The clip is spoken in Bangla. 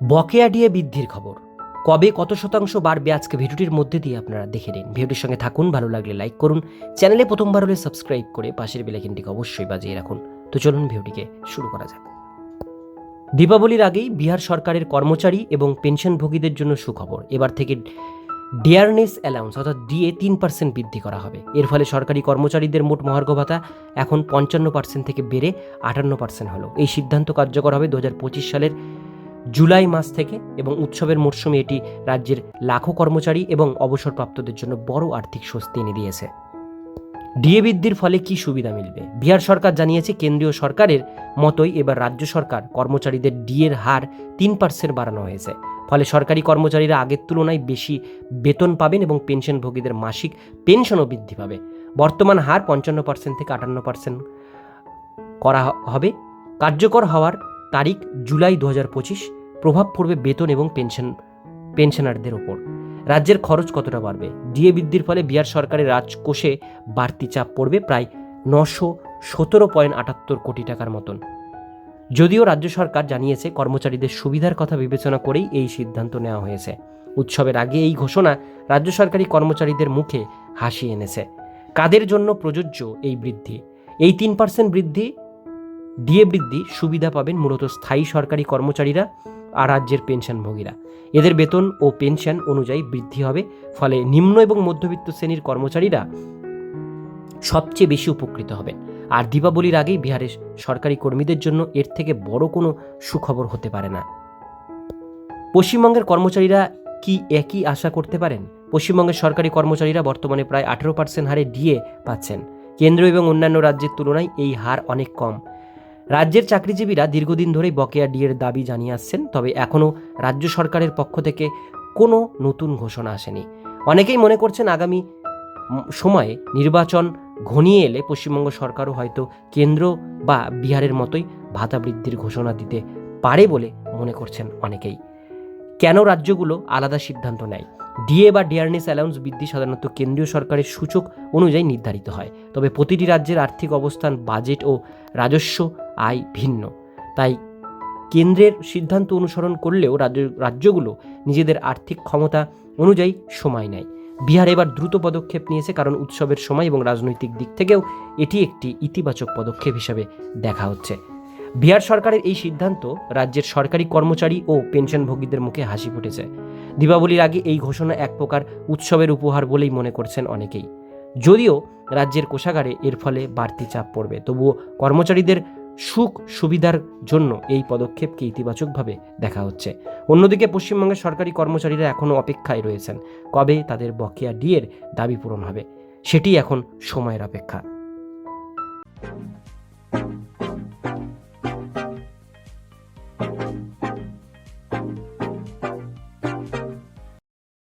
বকেয়া ডিএ বৃদ্ধির খবর। কবে কত শতাংশ বাড়বে আজকে ভিডিওটির মধ্যে দিয়ে আপনারা দেখে নিন। ভিডিওটির সঙ্গে থাকুন, ভালো লাগলে লাইক করুন। চ্যানেলে প্রথমবার হলে সাবস্ক্রাইব করে পাশের বেলাইকিনটিকে অবশ্যই বাজিয়ে রাখুন। তো চলুন ভিডিওটিকে শুরু করা যাক। দীপাবলির আগেই বিহার সরকারের কর্মচারী এবং পেনশনভোগীদের জন্য সুখবর। এবার থেকে ডিয়ারনেস অ্যালাউন্স অর্থাৎ ডিএ তিন পার্সেন্ট বৃদ্ধি করা হবে। এর ফলে সরকারি কর্মচারীদের মোট মহার্ঘ ভাতা এখন পঞ্চান্ন পার্সেন্ট থেকে বেড়ে আটান্ন পার্সেন্ট হলো। এই সিদ্ধান্ত কার্যকর হবে দু হাজার পঁচিশ সালের জুলাই মাস থেকে এবং উৎসবের মরশুমে এটি রাজ্যের লাখো কর্মচারী এবং অবসরপ্রাপ্তদের জন্য বড় আর্থিক স্বস্তি এনে দিয়েছে। ডিএ বৃদ্ধির ফলে কি সুবিধা মিলবে? বিহার সরকার জানিয়েছে, কেন্দ্রীয় সরকারের মতোই এবার রাজ্য সরকার কর্মচারীদের ডিএর হার তিন পার্সেন্ট বাড়ানো হয়েছে। ফলে সরকারি কর্মচারীরা আগের তুলনায় বেশি বেতন পাবেন এবং পেনশনভোগীদের মাসিক পেনশনও বৃদ্ধি পাবে। বর্তমান হার পঞ্চান্ন পার্সেন্ট থেকে আটান্ন পার্সেন্ট করা হবে। কার্যকর হওয়ার তারিখ জুলাই দু হাজার পঁচিশ, প্রভাব পড়বে বেতন এবং পেনশন, পেনশনারদের ওপর। রাজ্যের খরচ কতটা বাড়বে? ডিএ বৃদ্ধির ফলে বিহার সরকারের রাজকোষে বাড়তি চাপ পড়বে প্রায় নশো সতেরো পয়েন্ট আটাত্তর কোটি টাকার মতন। যদিও রাজ্য সরকার জানিয়েছে, কর্মচারীদের সুবিধার কথা বিবেচনা করেই এই সিদ্ধান্ত নেওয়া হয়েছে। উৎসবের আগে এই ঘোষণা রাজ্য সরকারি কর্মচারীদের মুখে হাসি এনেছে। কাদের জন্য প্রযোজ্য এই বৃদ্ধি? এই তিন পার্সেন্ট বৃদ্ধি ডিএ বৃদ্ধি সুবিধা পাবেন মূলত স্থায়ী সরকারি কর্মচারীরা আর রাজ্যের পেনশনভোগীরা। এদের বেতন ও পেনশন অনুযায়ী বৃদ্ধি হবে, ফলে নিম্ন এবং মধ্যবিত্ত শ্রেণির কর্মচারীরা সবচেয়ে বেশি উপকৃত হবেন। আর দীপাবলির আগেই বিহারের সরকারি কর্মীদের জন্য এর থেকে বড় কোনো সুখবর হতে পারে না। পশ্চিমবঙ্গের কর্মচারীরা কি একই আশা করতে পারেন? পশ্চিমবঙ্গের সরকারি কর্মচারীরা বর্তমানে প্রায় আঠেরো পার্সেন্ট হারে ডিএ পাচ্ছেন। কেন্দ্র এবং অন্যান্য রাজ্যের তুলনায় এই হার অনেক কম। রাজ্যের চাকরিজীবীরা দীর্ঘদিন ধরেই বকেয়া ডিএর দাবি জানিয়ে আসছেন, তবে এখনও রাজ্য সরকারের পক্ষ থেকে কোনো নতুন ঘোষণা আসেনি। অনেকেই মনে করছেন আগামী সময়ে নির্বাচন ঘনিয়ে এলে পশ্চিমবঙ্গ সরকারও হয়তো কেন্দ্র বা বিহারের মতোই ভাতা বৃদ্ধির ঘোষণা দিতে পারে বলে মনে করছেন অনেকেই। কেন রাজ্যগুলো আলাদা সিদ্ধান্ত নেয়? ডিএ বা ডিয়ারনেস অ্যালাউন্স বৃদ্ধি সাধারণত কেন্দ্রীয় সরকারের সূচক অনুযায়ী নির্ধারিত হয়। তবে প্রতিটি রাজ্যের আর্থিক অবস্থান, বাজেট ও রাজস্ব আয় ভিন্ন। তাই কেন্দ্রের সিদ্ধান্ত অনুসরণ করলেও রাজ্য, রাজ্যগুলো নিজেদের আর্থিক ক্ষমতা অনুযায়ী সময় নেয়। বিহার এবার দ্রুত পদক্ষেপ নিয়েছে কারণ উৎসবের সময় এবং রাজনৈতিক দিক থেকেও এটি একটি ইতিবাচক পদক্ষেপ হিসাবে দেখা হচ্ছে। বিহার সরকারের এই সিদ্ধান্ত রাজ্যের সরকারি কর্মচারী ও পেনশনভোগীদের মুখে হাসি ফুটেছে। দীপাবলির আগে এই ঘোষণা এক প্রকার উৎসবের উপহার বলেই মনে করছেন অনেকেই। যদিও রাজ্যের কোষাগারে এর ফলে বাড়তি চাপ পড়বে, তবুও কর্মচারীদের সুখ সুবিধার জন্য এই পদক্ষেপকে ইতিবাচকভাবে দেখা হচ্ছে। অন্যদিকে পশ্চিমবঙ্গের সরকারি কর্মচারীরা এখনও অপেক্ষায় রয়েছেন, কবে তাদের বকেয়া ডিয়ের দাবি পূরণ হবে, সেটি এখন সময়ের অপেক্ষা।